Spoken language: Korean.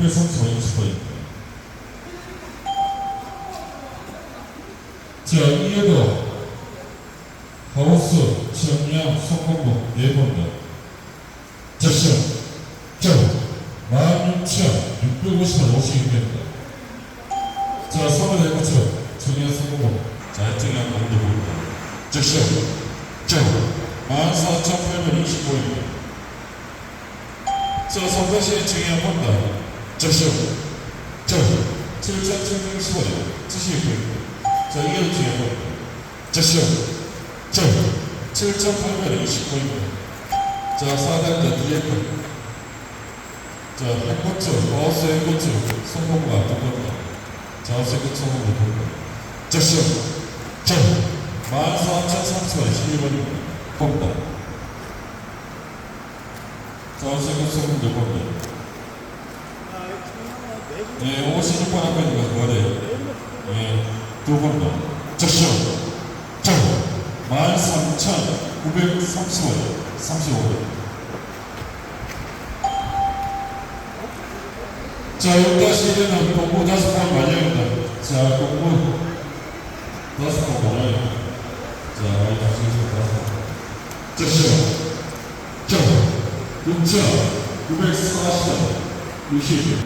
630원 20원입니다. 자, 이어도 하우스 청량 성공부 4번입니다. 적시요. 저 16,650원 52입니다. 자, 선을 해보죠. 청량 성공부. 자, 청량 공부 보입니다. 적시요. 저 14,825입니다. 자, 성가시의 청량 본다. 적시요. 저 7,710원 70입니다. 자, 이게 청량 본다. 적시요. 저 7,829입니다. 자, 4단계 뒤에 거. 자, 행고추, 어스 행고추, 성공과 똑같다. 자, 어스 행고추 성공과 똑같다. 자, 14,300원 12번입니다. 뽑다. 자, 어스 행고추 성공과 똑같다. 네, 56번 앞에 있는 거 그거래요. 네, 두번 더. 자, 시험. 자, 13,930원 35원. 자, 여기까지 이제는 공부 다섯 번 완료입니다. 자, 공부 다섯 번 완료. 자, 많이 주시겠습니다. 다섯 번. 자, 시작. 자, 6,940원 Yeşil.